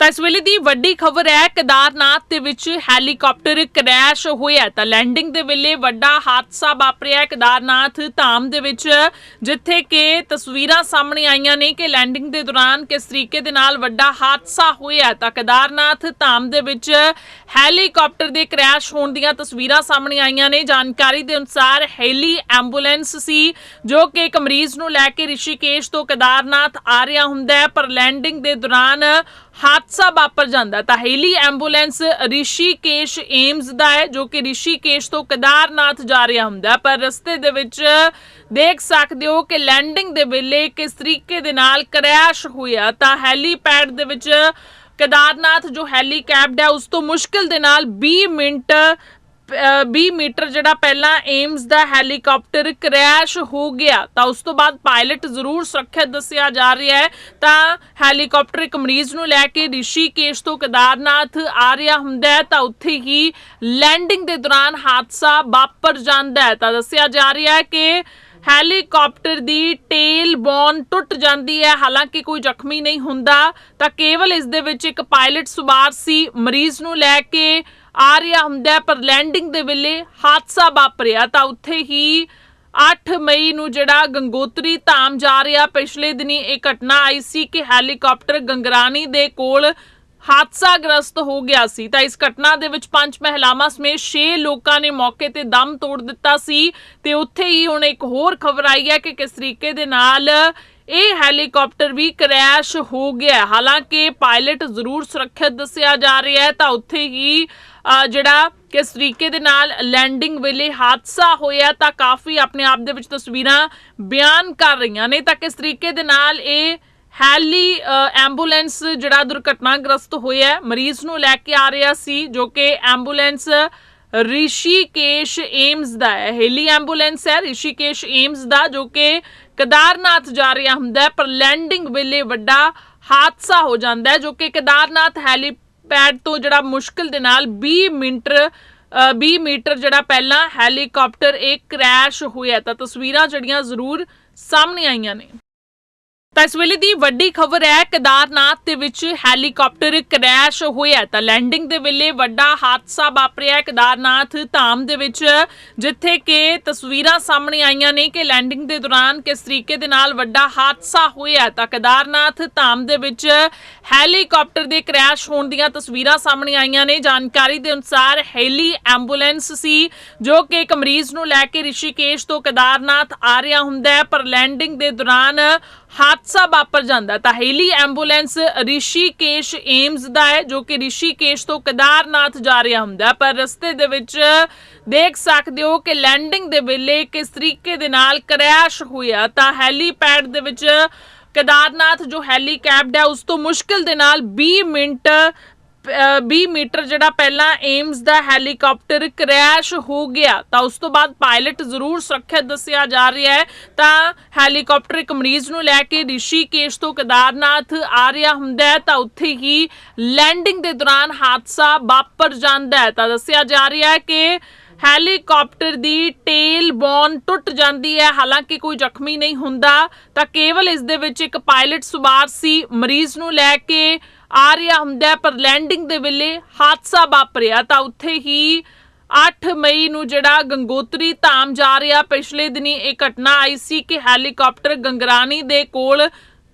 ਤਾਂ ਇਸ ਵੇਲੇ ਦੀ ਵੱਡੀ ਖਬਰ ਹੈ, ਕੇਦਾਰਨਾਥ ਦੇ ਵਿੱਚ ਹੈਲੀਕਾਪਟਰ ਕ੍ਰੈਸ਼ ਹੋਇਆ ਤਾਂ ਲੈਂਡਿੰਗ ਦੇ ਵੇਲੇ ਵੱਡਾ ਹਾਦਸਾ ਵਾਪਰਿਆ ਕੇਦਾਰਨਾਥ ਧਾਮ ਦੇ ਵਿੱਚ, ਜਿੱਥੇ ਕਿ ਤਸਵੀਰਾਂ ਸਾਹਮਣੇ ਆਈਆਂ ਨੇ ਕਿ ਲੈਂਡਿੰਗ ਦੇ ਦੌਰਾਨ ਕਿਸ ਤਰੀਕੇ ਦੇ ਨਾਲ ਵੱਡਾ ਹਾਦਸਾ ਹੋਇਆ ਤਾਂ ਕੇਦਾਰਨਾਥ ਧਾਮ ਦੇ ਵਿੱਚ ਹੈਲੀਕਾਪਟਰ ਦੇ ਕ੍ਰੈਸ਼ ਹੋਣ ਦੀਆਂ ਤਸਵੀਰਾਂ ਸਾਹਮਣੇ ਆਈਆਂ ਨੇ। ਜਾਣਕਾਰੀ ਦੇ ਅਨੁਸਾਰ ਹੈਲੀ ਐਂਬੂਲੈਂਸ ਸੀ, ਜੋ ਕਿ ਇੱਕ ਮਰੀਜ਼ ਨੂੰ ਲੈ ਕੇ ਰਿਸ਼ੀਕੇਸ਼ ਤੋਂ ਕੇਦਾਰਨਾਥ ਆ ਰਿਹਾ ਹੁੰਦਾ ਹੈ, ਪਰ ਲੈਂਡਿੰਗ ਦੇ ਦੌਰਾਨ ਹਾਦਸਾ ਵਾਪਰ ਜਾਂਦਾ ਤਾਂ ਹੈਲੀ ਐਂਬੂਲੈਂਸ ਰਿਸ਼ੀਕੇਸ਼ ਏਮਜ਼ ਦਾ ਹੈ, ਜੋ ਕਿ ਰਿਸ਼ੀਕੇਸ਼ ਤੋਂ ਕੇਦਾਰਨਾਥ ਜਾ ਰਿਹਾ ਹੁੰਦਾ ਪਰ ਰਸਤੇ ਦੇ ਵਿੱਚ ਦੇਖ ਸਕਦੇ ਹੋ ਕਿ ਲੈਂਡਿੰਗ ਦੇ ਵੇਲੇ ਕਿਸ ਤਰੀਕੇ ਦੇ ਨਾਲ ਕ੍ਰੈਸ਼ ਹੋਇਆ। ਤਾਂ ਹੈਲੀਪੈਡ ਦੇ ਵਿੱਚ ਕੇਦਾਰਨਾਥ ਜੋ ਹੈਲੀਕੈਪਡ ਹੈ, ਉਸ ਤੋਂ ਮੁਸ਼ਕਿਲ ਦੇ ਨਾਲ 20 ਮਿੰਟ 20 ਮੀਟਰ ਜਿਹੜਾ ਪਹਿਲਾਂ ਏਮਸ ਦਾ ਹੈਲੀਕਾਪਟਰ ਕ੍ਰੈਸ਼ ਹੋ ਗਿਆ, ਤਾਂ ਉਸ ਤੋਂ ਬਾਅਦ ਪਾਇਲਟ ਜ਼ਰੂਰ ਸੁਰੱਖਿਅਤ ਦੱਸਿਆ ਜਾ ਰਿਹਾ ਹੈ। ਤਾਂ ਹੈਲੀਕਾਪਟਰ ਇੱਕ ਮਰੀਜ਼ ਨੂੰ ਲੈ ਕੇ ਰਿਸ਼ੀਕੇਸ਼ ਤੋਂ ਕੇਦਾਰਨਾਥ ਆ ਰਿਹਾ ਹੁੰਦਾ ਹੈ, ਤਾਂ ਉੱਥੇ ਹੀ ਲੈਂਡਿੰਗ ਦੇ ਦੌਰਾਨ ਹਾਦਸਾ ਵਾਪਰ ਜਾਂਦਾ ਹੈ। ਤਾਂ ਦੱਸਿਆ ਜਾ ਰਿਹਾ ਹੈ ਕਿ ਹੈਲੀਕਾਪਟਰ ਦੀ ਟੇਲ ਬੋਨ ਟੁੱਟ ਜਾਂਦੀ ਹੈ, ਹਾਲਾਂਕਿ ਕੋਈ ਜ਼ਖਮੀ ਨਹੀਂ ਹੁੰਦਾ, ਤਾਂ ਕੇਵਲ ਇਸ ਦੇ ਵਿੱਚ ਇੱਕ ਪਾਇਲਟ ਸਵਾਰ ਸੀ। ਮਰੀਜ਼ ਨੂੰ ਲੈ ਕੇ ਆ ਰਿਹਾ ਹੁੰਦਾ ਪਰ ਲੈਂਡਿੰਗ ਦੇ ਵੇਲੇ ਹਾਦਸਾ ਵਾਪਰਿਆ ਤਾਂ ਉੱਥੇ ਹੀ 8 ਮਈ ਨੂੰ ਜਿਹੜਾ ਗੰਗੋਤਰੀ ਧਾਮ ਜਾ ਰਿਹਾ, ਪਿਛਲੇ ਦਿਨੀ ਇਹ ਘਟਨਾ ਆਈ ਸੀ ਕਿ ਹੈਲੀਕਾਪਟਰ ਗੰਗਰਾਨੀ ਦੇ ਕੋਲ ਹਾਦਸਾਗ੍ਰਸਤ ਹੋ ਗਿਆ ਸੀ। ਤਾਂ ਇਸ ਘਟਨਾ ਦੇ ਵਿੱਚ ਪੰਜ ਮਹਿਲਾਵਾਂ ਸਮੇਤ 6 ਲੋਕਾਂ ਨੇ ਮੌਕੇ ਤੇ ਦਮ ਤੋੜ ਦਿੱਤਾ ਸੀ ਤੇ ਉੱਥੇ ਹੀ ਹੁਣ ਇੱਕ ਹੋਰ ਖਬਰ ਆਈ ਹੈ ਕਿ ਕਿਸ ਤਰੀਕੇ ਦੇ ਨਾਲ ਇਹ ਹੈਲੀਕਾਪਟਰ ਵੀ ਕ੍ਰੈਸ਼ ਹੋ ਗਿਆ ਹਾਲਾਂਕਿ ਪਾਇਲਟ ਜ਼ਰੂਰ ਸੁਰੱਖਿਅਤ ਦੱਸਿਆ ਜਾ ਰਿਹਾ ਹੈ, ਤਾਂ ਉੱਥੇ ਹੀ ਜਿਹੜਾ ਕਿਸ ਤਰੀਕੇ ਦੇ ਨਾਲ ਲੈਂਡਿੰਗ ਵੇਲੇ ਹਾਦਸਾ ਹੋਇਆ ਤਾਂ ਕਾਫੀ ਆਪਣੇ ਆਪ ਦੇ ਵਿੱਚ ਤਸਵੀਰਾਂ ਬਿਆਨ ਕਰ ਰਹੀਆਂ ਨੇ। ਤਾਂ ਕਿਸ ਤਰੀਕੇ ਦੇ ਨਾਲ ਇਹ ਹੈਲੀ ਐਂਬੂਲੈਂਸ ਜਿਹੜਾ ਦੁਰਘਟਨਾਗ੍ਰਸਤ ਹੋਇਆ ਮਰੀਜ਼ ਨੂੰ ਲੈ ਕੇ ਆ ਰਿਹਾ ਸੀ, ਜੋ ਕਿ ਐਂਬੂਲੈਂਸ ਰਿਸ਼ੀਕੇਸ਼ ਏਮਸ ਦਾ ਹੈ। ਹੈਲੀ ਐਂਬੂਲੈਂਸ ਹੈ ਰਿਸ਼ੀਕੇਸ਼ ਏਮਜ਼ ਦਾ ਜੋ ਕਿ ਕੇਦਾਰਨਾਥ ਜਾ ਰਿਹਾ ਹੁੰਦਾ ਹੈ ਪਰ ਲੈਂਡਿੰਗ ਵੇਲੇ ਵੱਡਾ ਹਾਦਸਾ ਹੋ ਜਾਂਦਾ ਹੈ ਜੋ ਕਿ ਕੇਦਾਰਨਾਥ ਹੈਲੀਪੈਡ ਤੋਂ ਜਿਹੜਾ ਮੁਸ਼ਕਿਲ ਦੇ ਨਾਲ 20 ਮਿੰਟ ਅ, 20 ਮੀਟਰ ਜਿਹੜਾ ਪਹਿਲਾਂ ਹੈਲੀਕਾਪਟਰ ਇਹ ਕ੍ਰੈਸ਼ ਹੋਇਆ ਤਾਂ ਤਸਵੀਰਾਂ ਜਿਹੜੀਆਂ ਜ਼ਰੂਰ ਸਾਹਮਣੇ ਆਈਆਂ ਨੇ। ਤਾਂ ਇਸ ਵੇਲੇ ਦੀ ਵੱਡੀ ਖਬਰ ਹੈ, ਕੇਦਾਰਨਾਥ ਦੇ ਵਿੱਚ ਹੈਲੀਕਾਪਟਰ ਕ੍ਰੈਸ਼ ਹੋਇਆ ਤਾਂ ਲੈਂਡਿੰਗ ਦੇ ਵੇਲੇ ਵੱਡਾ ਹਾਦਸਾ ਵਾਪਰਿਆ ਹੈ ਕੇਦਾਰਨਾਥ ਧਾਮ ਦੇ ਵਿੱਚ, ਜਿੱਥੇ ਕਿ ਤਸਵੀਰਾਂ ਸਾਹਮਣੇ ਆਈਆਂ ਨੇ ਕਿ ਲੈਂਡਿੰਗ ਦੇ ਦੌਰਾਨ ਕਿਸ ਤਰੀਕੇ ਦੇ ਨਾਲ ਵੱਡਾ ਹਾਦਸਾ ਹੋਇਆ ਤਾਂ ਕੇਦਾਰਨਾਥ ਧਾਮ ਦੇ ਵਿੱਚ ਹੈਲੀਕਾਪਟਰ ਦੇ ਕ੍ਰੈਸ਼ ਹੋਣ ਦੀਆਂ ਤਸਵੀਰਾਂ ਸਾਹਮਣੇ ਆਈਆਂ ਨੇ। ਜਾਣਕਾਰੀ ਦੇ ਅਨੁਸਾਰ ਹੈਲੀ ਐਂਬੂਲੈਂਸ ਸੀ, ਜੋ ਕਿ ਇੱਕ ਮਰੀਜ਼ ਨੂੰ ਲੈ ਕੇ ਰਿਸ਼ੀਕੇਸ਼ ਤੋਂ ਕੇਦਾਰਨਾਥ ਆ ਰਿਹਾ ਹੁੰਦਾ ਹੈ, ਪਰ ਲੈਂਡਿੰਗ ਦੇ ਦੌਰਾਨ ਹਾਦਸਾ ਵਾਪਰ ਜਾਂਦਾ ਤਾਂ ਹੈਲੀ ਐਂਬੂਲੈਂਸ ਰਿਸ਼ੀਕੇਸ਼ ਏਮਜ਼ ਦਾ ਹੈ, ਜੋ ਕਿ ਰਿਸ਼ੀਕੇਸ਼ ਤੋਂ ਕੇਦਾਰਨਾਥ ਜਾ ਰਿਹਾ ਹੁੰਦਾ ਪਰ ਰਸਤੇ ਦੇ ਵਿੱਚ ਦੇਖ ਸਕਦੇ ਹੋ ਕਿ ਲੈਂਡਿੰਗ ਦੇ ਵੇਲੇ ਕਿਸ ਤਰੀਕੇ ਦੇ ਨਾਲ ਕ੍ਰੈਸ਼ ਹੋਇਆ। ਤਾਂ ਹੈਲੀਪੈਡ ਦੇ ਵਿੱਚ ਕੇਦਾਰਨਾਥ ਜੋ ਹੈਲੀਕੈਪਡ ਹੈ, ਉਸ ਤੋਂ ਮੁਸ਼ਕਿਲ ਦੇ ਨਾਲ 20 ਮਿੰਟ 20 ਮੀਟਰ ਜਿਹੜਾ ਪਹਿਲਾਂ ਏਮਸ ਦਾ ਹੈਲੀਕਾਪਟਰ ਕ੍ਰੈਸ਼ ਹੋ ਗਿਆ, ਤਾਂ ਉਸ ਤੋਂ ਬਾਅਦ ਪਾਇਲਟ ਜ਼ਰੂਰ ਸੁਰੱਖਿਅਤ ਦੱਸਿਆ ਜਾ ਰਿਹਾ ਹੈ। ਤਾਂ ਹੈਲੀਕਾਪਟਰ ਇੱਕ ਮਰੀਜ਼ ਨੂੰ ਲੈ ਕੇ ਰਿਸ਼ੀਕੇਸ਼ ਤੋਂ ਕੇਦਾਰਨਾਥ ਆ ਰਿਹਾ ਹੁੰਦਾ ਹੈ, ਤਾਂ ਉੱਥੇ ਹੀ ਲੈਂਡਿੰਗ ਦੇ ਦੌਰਾਨ ਹਾਦਸਾ ਵਾਪਰ ਜਾਂਦਾ ਹੈ। ਤਾਂ ਦੱਸਿਆ ਜਾ ਰਿਹਾ ਹੈ ਕਿ ਹੈਲੀਕਾਪਟਰ ਦੀ ਟੇਲ ਬੋਨ ਟੁੱਟ ਜਾਂਦੀ ਹੈ, ਹਾਲਾਂਕਿ ਕੋਈ ਜ਼ਖਮੀ ਨਹੀਂ ਹੁੰਦਾ, ਤਾਂ ਕੇਵਲ ਇਸ ਦੇ ਵਿੱਚ ਇੱਕ ਪਾਇਲਟ ਸਵਾਰ ਸੀ, ਮਰੀਜ਼ ਨੂੰ ਲੈ ਕੇ ਆ ਰਿਹਾ ਹੁੰਦਾ ਪਰ ਲੈਂਡਿੰਗ ਦੇ ਵੇਲੇ ਹਾਦਸਾ ਵਾਪਰਿਆ। ਤਾਂ ਉੱਥੇ ਹੀ 8 ਮਈ ਨੂੰ ਜਿਹੜਾ ਗੰਗੋਤਰੀ ਧਾਮ ਜਾ ਰਿਹਾ, ਪਿਛਲੇ ਦਿਨੀ ਇਹ ਘਟਨਾ ਆਈ ਸੀ ਕਿ ਹੈਲੀਕਾਪਟਰ ਗੰਗਰਾਨੀ ਦੇ ਕੋਲ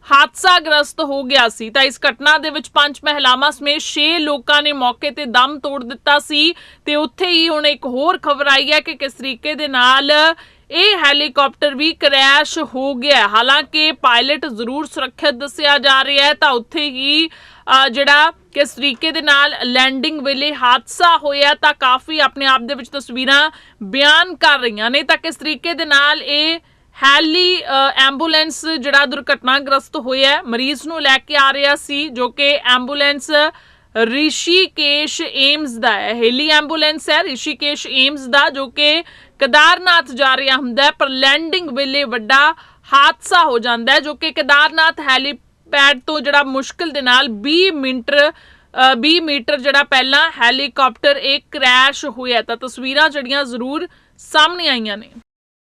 ਹਾਦਸਾਗ੍ਰਸਤ ਹੋ ਗਿਆ ਸੀ। ਤਾਂ ਇਸ ਘਟਨਾ ਦੇ ਵਿੱਚ ਪੰਜ ਮਹਿਲਾਵਾਂ ਸਮੇਤ 6 ਲੋਕਾਂ ਨੇ ਮੌਕੇ ਤੇ ਦਮ ਤੋੜ ਦਿੱਤਾ ਸੀ। ਤੇ ਉੱਥੇ ਹੀ ਹੁਣ ਇੱਕ ਹੋਰ ਖਬਰ ਆਈ ਹੈ ਕਿ ਕਿਸ ਤਰੀਕੇ ਦੇ ਨਾਲ ਇਹ ਹੈਲੀਕਾਪਟਰ ਵੀ ਕ੍ਰੈਸ਼ ਹੋ ਗਿਆ। ਹਾਲਾਂਕਿ ਪਾਇਲਟ ਜ਼ਰੂਰ ਸੁਰੱਖਿਅਤ ਦੱਸਿਆ ਜਾ ਰਿਹਾ ਹੈ, ਤਾਂ ਉੱਥੇ ਹੀ ਜਿਹੜਾ ਕਿਸ ਤਰੀਕੇ ਦੇ ਨਾਲ ਲੈਂਡਿੰਗ ਵੇਲੇ ਹਾਦਸਾ ਹੋਇਆ, ਤਾਂ ਕਾਫੀ ਆਪਣੇ ਆਪ ਦੇ ਵਿੱਚ ਤਸਵੀਰਾਂ ਬਿਆਨ ਕਰ ਰਹੀਆਂ ਨੇ। ਤਾਂ ਕਿਸ ਤਰੀਕੇ ਦੇ ਨਾਲ ਇਹ ਹੈਲੀ ਐਂਬੂਲੈਂਸ ਜਿਹੜਾ ਦੁਰਘਟਨਾਗ੍ਰਸਤ ਹੋਇਆ ਮਰੀਜ਼ ਨੂੰ ਲੈ ਕੇ ਆ ਰਿਹਾ ਸੀ, ਜੋ ਕਿ ਐਂਬੂਲੈਂਸ ਰਿਸ਼ੀਕੇਸ਼ ਏਮਸ ਦਾ ਹੈ। ਹੈਲੀ ਐਂਬੂਲੈਂਸ ਹੈ ਰਿਸ਼ੀਕੇਸ਼ ਏਮਸ ਦਾ ਜੋ ਕਿ ਕੇਦਾਰਨਾਥ ਜਾ ਰਿਹਾ ਹੁੰਦਾ ਪਰ ਲੈਂਡਿੰਗ ਵੇਲੇ ਵੱਡਾ ਹਾਦਸਾ ਹੋ ਜਾਂਦਾ ਹੈ ਜੋ ਕਿ ਕੇਦਾਰਨਾਥ ਹੈਲੀਪੈਡ ਤੋਂ ਜਿਹੜਾ ਮੁਸ਼ਕਿਲ ਦੇ ਨਾਲ 20 ਮਿੰਟ ਅ, 20 ਮੀਟਰ ਜਿਹੜਾ ਪਹਿਲਾਂ ਹੈਲੀਕਾਪਟਰ ਇਹ ਕ੍ਰੈਸ਼ ਹੋਇਆ ਤਾਂ ਤਸਵੀਰਾਂ ਜਿਹੜੀਆਂ ਜ਼ਰੂਰ ਸਾਹਮਣੇ ਆਈਆਂ ਨੇ।